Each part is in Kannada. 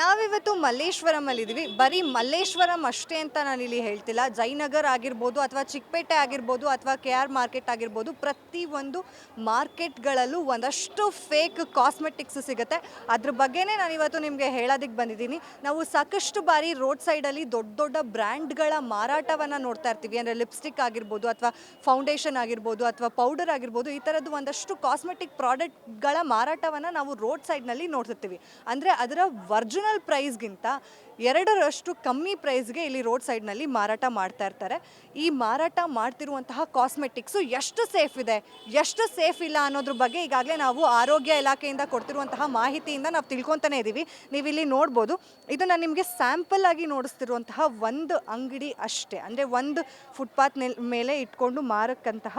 ನಾವಿವತ್ತು ಮಲ್ಲೇಶ್ವರಂ ಇದ್ದೀವಿ ಬರೀ ಮಲ್ಲೇಶ್ವರಂ ಅಷ್ಟೇ ಅಂತ ನಾನು ಇಲ್ಲಿ ಹೇಳ್ತಿಲ್ಲ. ಜಯನಗರ್ ಆಗಿರ್ಬೋದು ಅಥವಾ ಚಿಕ್ಕಪೇಟೆ ಆಗಿರ್ಬೋದು ಅಥವಾ ಕೆ ಆರ್ ಮಾರ್ಕೆಟ್ ಆಗಿರ್ಬೋದು ಒಂದು ಮಾರ್ಕೆಟ್ಗಳಲ್ಲೂ ಒಂದಷ್ಟು ಫೇಕ್ ಕಾಸ್ಮೆಟಿಕ್ಸ್ ಸಿಗುತ್ತೆ. ಅದ್ರ ಬಗ್ಗೆನೇ ನಾನು ಇವತ್ತು ನಿಮಗೆ ಹೇಳೋದಕ್ಕೆ ಬಂದಿದ್ದೀನಿ. ನಾವು ಸಾಕಷ್ಟು ಬಾರಿ ರೋಡ್ ಸೈಡಲ್ಲಿ ದೊಡ್ಡ ದೊಡ್ಡ ಬ್ರ್ಯಾಂಡ್ಗಳ ಮಾರಾಟವನ್ನು ನೋಡ್ತಾ ಇರ್ತೀವಿ. ಅಂದರೆ ಲಿಪ್ಸ್ಟಿಕ್ ಆಗಿರ್ಬೋದು ಅಥವಾ ಫೌಂಡೇಶನ್ ಆಗಿರ್ಬೋದು ಅಥವಾ ಪೌಡರ್ ಆಗಿರ್ಬೋದು, ಈ ಥರದ್ದು ಒಂದಷ್ಟು ಕಾಸ್ಮೆಟಿಕ್ ಪ್ರಾಡಕ್ಟ್ಗಳ ಮಾರಾಟವನ್ನು ನಾವು ರೋಡ್ ಸೈಡ್ನಲ್ಲಿ ನೋಡ್ತಿರ್ತೀವಿ. ಅಂದರೆ ಅದರ ಒರಿಜಿನಲ್ ಪ್ರೈಸ್ಗಿಂತ ಎರಡರಷ್ಟು ಕಮ್ಮಿ ಪ್ರೈಸ್ಗೆ ಇಲ್ಲಿ ರೋಡ್ ಸೈಡ್ನಲ್ಲಿ ಮಾರಾಟ ಮಾಡ್ತಾ ಇರ್ತಾರೆ. ಈ ಮಾರಾಟ ಮಾಡ್ತಿರುವಂತಹ ಕಾಸ್ಮೆಟಿಕ್ಸು ಎಷ್ಟು ಸೇಫ್ ಇದೆ? ಎಷ್ಟು ಸೇಫ್ ಇಲ್ಲ ಅನ್ನೋದ್ರ ಬಗ್ಗೆ ಈಗಾಗಲೇ ನಾವು ಆರೋಗ್ಯ ಇಲಾಖೆಯಿಂದ ಕೊಡ್ತಿರುವಂತಹ ಮಾಹಿತಿಯಿಂದ ನಾವು ತಿಳ್ಕೊತಾನೆ ಇದ್ದೀವಿ ನೀವು ಇಲ್ಲಿ ನೋಡ್ಬೋದು. ಇದು ನಾನು ನಿಮಗೆ ಸ್ಯಾಂಪಲ್ ಆಗಿ ನೋಡಿಸ್ತಿರುವಂತಹ ಒಂದು ಅಂಗಡಿ ಅಷ್ಟೇ. ಅಂದರೆ ಒಂದು ಫುಟ್ಪಾತ್ ಮೇಲೆ ಇಟ್ಕೊಂಡು ಮಾರಕ್ಕಂತಹ,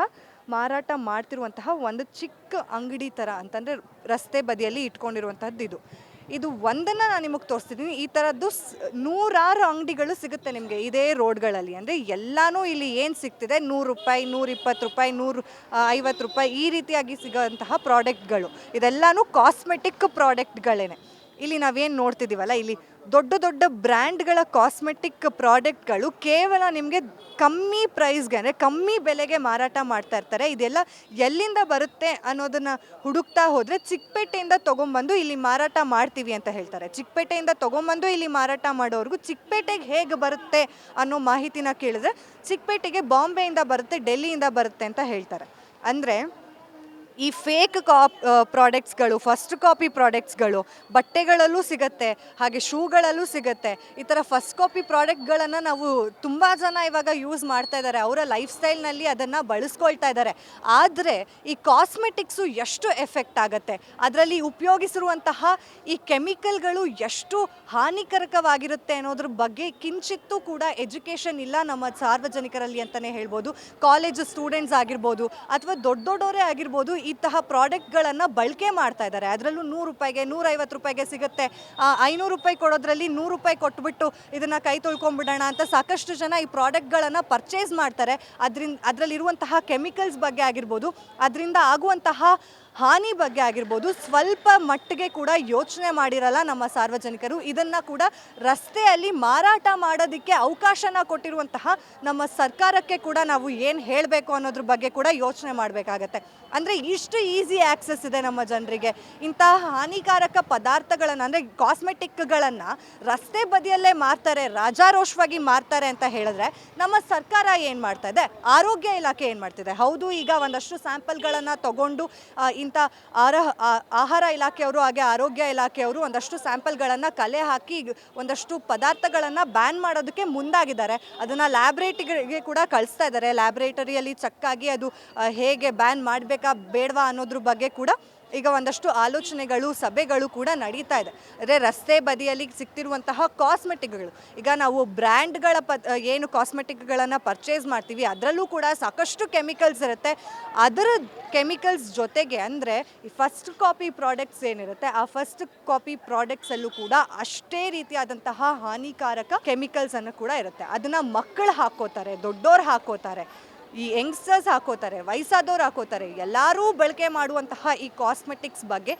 ಮಾರಾಟ ಮಾಡ್ತಿರುವಂತಹ ಒಂದು ಚಿಕ್ಕ ಅಂಗಡಿ ಥರ ಅಂತಂದರೆ ರಸ್ತೆ ಬದಿಯಲ್ಲಿ ಇಟ್ಕೊಂಡಿರುವಂಥದ್ದು ಇದು ಇದು ಒಂದನ್ನು ನಾನು ನಿಮಗೆ ತೋರಿಸ್ತಿದ್ದೀನಿ ಈ ಥರದ್ದು ನೂರಾರು ಅಂಗಡಿಗಳು ಸಿಗುತ್ತೆ ನಿಮಗೆ ಇದೇ ರೋಡ್ಗಳಲ್ಲಿ. ಅಂದರೆ ಎಲ್ಲನೂ ಇಲ್ಲಿ ಏನು ಸಿಗ್ತಿದೆ? ನೂರು ರೂಪಾಯಿ, ನೂರಿಪ್ಪತ್ತು ರೂಪಾಯಿ, ನೂರು ಐವತ್ತು ರೂಪಾಯಿ ಈ ರೀತಿಯಾಗಿ ಸಿಗೋಂತಹ ಪ್ರಾಡಕ್ಟ್ಗಳು. ಇದೆಲ್ಲನೂ ಕಾಸ್ಮೆಟಿಕ್ ಪ್ರಾಡಕ್ಟ್ಗಳೇನೆ ಇಲ್ಲಿ ನಾವೇನು ನೋಡ್ತಿದ್ದೀವಲ್ಲ ಇಲ್ಲಿ ದೊಡ್ಡ ದೊಡ್ಡ ಬ್ರ್ಯಾಂಡ್ಗಳ ಕಾಸ್ಮೆಟಿಕ್ ಪ್ರಾಡಕ್ಟ್ಗಳು ಕೇವಲ ನಿಮಗೆ ಕಮ್ಮಿ ಪ್ರೈಸ್ಗೆ ಅಂದರೆ ಕಮ್ಮಿ ಬೆಲೆಗೆ ಮಾರಾಟ ಮಾಡ್ತಾ ಇರ್ತಾರೆ. ಇದೆಲ್ಲ ಎಲ್ಲಿಂದ ಬರುತ್ತೆ ಅನ್ನೋದನ್ನು ಹುಡುಕ್ತಾ ಹೋದರೆ ಚಿಕ್ಕಪೇಟೆಯಿಂದ ತೊಗೊಂಬಂದು ಇಲ್ಲಿ ಮಾರಾಟ ಮಾಡ್ತೀವಿ ಅಂತ ಹೇಳ್ತಾರೆ. ಚಿಕ್ಕಪೇಟೆಯಿಂದ ತೊಗೊಂಬಂದು ಇಲ್ಲಿ ಮಾರಾಟ ಮಾಡೋರ್ಗು ಚಿಕ್ಕಪೇಟೆಗೆ ಹೇಗೆ ಬರುತ್ತೆ ಅನ್ನೋ ಮಾಹಿತಿನ ಕೇಳಿದ್ರೆ ಚಿಕ್ಕಪೇಟೆಗೆ ಬಾಂಬೆಯಿಂದ ಬರುತ್ತೆ, ಡೆಲ್ಲಿಯಿಂದ ಬರುತ್ತೆ ಅಂತ ಹೇಳ್ತಾರೆ. ಅಂದರೆ ಈ ಫೇಕ್ ಕಾಪ್ ಪ್ರಾಡಕ್ಟ್ಸ್ಗಳು ಫಸ್ಟ್ ಕಾಪಿ ಪ್ರಾಡಕ್ಟ್ಸ್ಗಳು ಬಟ್ಟೆಗಳಲ್ಲೂ ಸಿಗತ್ತೆ, ಹಾಗೆ ಶೂಗಳಲ್ಲೂ ಸಿಗತ್ತೆ. ಈ ಥರ ಫಸ್ಟ್ ಕಾಪಿ ಪ್ರಾಡಕ್ಟ್ಗಳನ್ನು ನಾವು ತುಂಬ ಜನ ಇವಾಗ ಯೂಸ್ ಮಾಡ್ತಾ ಇದ್ದಾರೆ ಅವರ ಲೈಫ್ ಸ್ಟೈಲ್ನಲ್ಲಿ ಅದನ್ನು ಬಳಸ್ಕೊಳ್ತಾ ಇದ್ದಾರೆ ಆದರೆ ಈ ಕಾಸ್ಮೆಟಿಕ್ಸು ಎಷ್ಟು ಎಫೆಕ್ಟ್ ಆಗುತ್ತೆ? ಅದರಲ್ಲಿ ಉಪಯೋಗಿಸಿರುವಂತಹ ಈ ಕೆಮಿಕಲ್ಗಳು ಎಷ್ಟು ಹಾನಿಕಾರಕವಾಗಿರುತ್ತೆ ಅನ್ನೋದ್ರ ಬಗ್ಗೆ ಕಿಂಚಿತ್ತೂ ಕೂಡ ಎಜುಕೇಷನ್ ಇಲ್ಲ ನಮ್ಮ ಸಾರ್ವಜನಿಕರಲ್ಲಿ ಅಂತಲೇ ಹೇಳ್ಬೋದು. ಕಾಲೇಜ್ ಸ್ಟೂಡೆಂಟ್ಸ್ ಆಗಿರ್ಬೋದು, ಅಥವಾ ದೊಡ್ಡ ದೊಡ್ಡವರೇ ಆಗಿರ್ಬೋದು ಇಂತಹ ಪ್ರಾಡಕ್ಟ್ಗಳನ್ನು ಬಳಕೆ ಮಾಡ್ತಾ ಇದ್ದಾರೆ. ಅದರಲ್ಲೂ ನೂರು ರೂಪಾಯಿಗೆ, ನೂರೈವತ್ತು ರೂಪಾಯಿಗೆ ಸಿಗುತ್ತೆ. ಐನೂರು ರೂಪಾಯಿ ಕೊಡೋದ್ರಲ್ಲಿ ನೂರು ರೂಪಾಯಿ ಕೊಟ್ಬಿಟ್ಟು ಇದನ್ನು ಕೈ ತೊಳ್ಕೊಂಬಿಡೋಣ ಅಂತ ಸಾಕಷ್ಟು ಜನ ಈ ಪ್ರಾಡಕ್ಟ್ಗಳನ್ನು ಪರ್ಚೇಸ್ ಮಾಡ್ತಾರೆ. ಅದರಿಂದ, ಅದರಲ್ಲಿರುವಂತಹ ಕೆಮಿಕಲ್ಸ್ ಬಗ್ಗೆ ಆಗಿರ್ಬೋದು, ಅದರಿಂದ ಆಗುವಂತಹ ಹಾನಿ ಬಗ್ಗೆ ಆಗಿರ್ಬೋದು ಸ್ವಲ್ಪ ಮಟ್ಟಿಗೆ ಕೂಡ ಯೋಚನೆ ಮಾಡಿರಲ್ಲ ನಮ್ಮ ಸಾರ್ವಜನಿಕರು. ಇದನ್ನು ಕೂಡ ರಸ್ತೆಯಲ್ಲಿ ಮಾರಾಟ ಮಾಡೋದಕ್ಕೆ ಅವಕಾಶನ ಕೊಟ್ಟಿರುವಂತಹ ನಮ್ಮ ಸರ್ಕಾರಕ್ಕೆ ಕೂಡ ನಾವು ಏನು ಹೇಳಬೇಕು ಅನ್ನೋದ್ರ ಬಗ್ಗೆ ಕೂಡ ಯೋಚನೆ ಮಾಡಬೇಕಾಗತ್ತೆ. ಅಂದರೆ ಇಷ್ಟು ಈಸಿ ಆ್ಯಕ್ಸಸ್ ಇದೆ ನಮ್ಮ ಜನರಿಗೆ. ಇಂತಹ ಹಾನಿಕಾರಕ ಪದಾರ್ಥಗಳನ್ನು ಅಂದರೆ ಕಾಸ್ಮೆಟಿಕ್ಗಳನ್ನು ರಸ್ತೆ ಬದಿಯಲ್ಲೇ ಮಾರ್ತಾರೆ, ರಾಜಾರೋಷವಾಗಿ ಮಾರ್ತಾರೆ ಅಂತ ಹೇಳಿದ್ರೆ ನಮ್ಮ ಸರ್ಕಾರ ಏನು ಮಾಡ್ತಾ ಇದೆ? ಆರೋಗ್ಯ ಇಲಾಖೆ ಏನು ಮಾಡ್ತಿದೆ? ಹೌದು, ಈಗ ಒಂದಷ್ಟು ಸ್ಯಾಂಪಲ್ಗಳನ್ನು ತಗೊಂಡು ಇಂಥ ಆರ ಆಹಾರ ಇಲಾಖೆಯವರು ಹಾಗೆ ಆರೋಗ್ಯ ಇಲಾಖೆಯವರು ಒಂದಷ್ಟು ಸ್ಯಾಂಪಲ್ಗಳನ್ನು ಕಲೆ ಹಾಕಿ ಒಂದಷ್ಟು ಪದಾರ್ಥಗಳನ್ನು ಬ್ಯಾನ್ ಮಾಡೋದಕ್ಕೆ ಮುಂದಾಗಿದ್ದಾರೆ. ಅದನ್ನು ಲ್ಯಾಬ್ರೇಟರಿಗೆ ಕೂಡ ಕಳಿಸ್ತಾ ಇದ್ದಾರೆ. ಲ್ಯಾಬ್ರೇಟರಿಯಲ್ಲಿ ಚಕ್ಕಾಗಿ ಅದು ಹೇಗೆ ಬ್ಯಾನ್ ಮಾಡಬೇಕಾ ಬೇಡವಾ ಅನ್ನೋದ್ರ ಬಗ್ಗೆ ಕೂಡ ಈಗ ಒಂದಷ್ಟು ಆಲೋಚನೆಗಳು, ಸಭೆಗಳು ಕೂಡ ನಡೀತಾ ಇದೆ. ಅಂದರೆ ರಸ್ತೆ ಬದಿಯಲ್ಲಿ ಸಿಗ್ತಿರುವಂತಹ ಕಾಸ್ಮೆಟಿಕ್ಗಳು ಈಗ ನಾವು ಬ್ರ್ಯಾಂಡ್ಗಳ ಪ ಏನು ಕಾಸ್ಮೆಟಿಕ್ಗಳನ್ನು ಪರ್ಚೇಸ್ ಮಾಡ್ತೀವಿ, ಅದರಲ್ಲೂ ಕೂಡ ಸಾಕಷ್ಟು ಕೆಮಿಕಲ್ಸ್ ಇರುತ್ತೆ. ಅದರ ಕೆಮಿಕಲ್ಸ್ ಜೊತೆಗೆ ಅಂದರೆ, ಈ ಫಸ್ಟ್ ಕಾಪಿ ಪ್ರಾಡಕ್ಟ್ಸ್ ಏನಿರುತ್ತೆ, ಆ ಫಸ್ಟ್ ಕಾಪಿ ಪ್ರಾಡಕ್ಟ್ಸಲ್ಲೂ ಕೂಡ ಅಷ್ಟೇ ರೀತಿಯಾದಂತಹ ಹಾನಿಕಾರಕ ಕೆಮಿಕಲ್ಸನ್ನು ಕೂಡ ಇರುತ್ತೆ. ಅದನ್ನು ಮಕ್ಕಳು ಹಾಕೋತಾರೆ, ದೊಡ್ಡೋರು ಹಾಕೋತಾರೆ. ಈ ಯಂಗ್ಸ್ಟರ್ಸ್ ಹಾಕೋತಾರೆ, ವಯಸ್ಸಾದವ್ರು ಹಾಕೋತಾರೆ, ಎಲ್ಲರೂ ಬಳಕೆ ಮಾಡುವಂತಹ ಈ ಕಾಸ್ಮೆಟಿಕ್ಸ್ ಬಗ್ಗೆ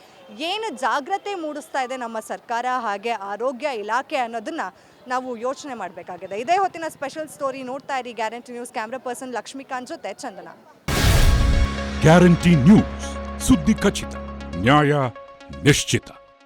ಏನು ಜಾಗ್ರತೆ ಮೂಡಿಸ್ತಾ ಇದೆ ನಮ್ಮ ಸರ್ಕಾರ ಹಾಗೆ ಆರೋಗ್ಯ ಇಲಾಖೆ ಅನ್ನೋದನ್ನು ನಾವು ಯೋಚನೆ ಮಾಡಬೇಕಾಗಿದೆ. ಇದೇ ಹೊತ್ತಿನ ಸ್ಪೆಷಲ್ ಸ್ಟೋರಿ ನೋಡ್ತಾ ಇರಿ. Guarantee news camera person Lakshmikanth ಜೊತೆ ಚಂದನ. ಗ್ಯಾರಂಟಿ ನ್ಯೂಸ್ ಸುದ್ದಿ ಖಚಿತ, ನ್ಯಾಯ ನಿಶ್ಚಿತ.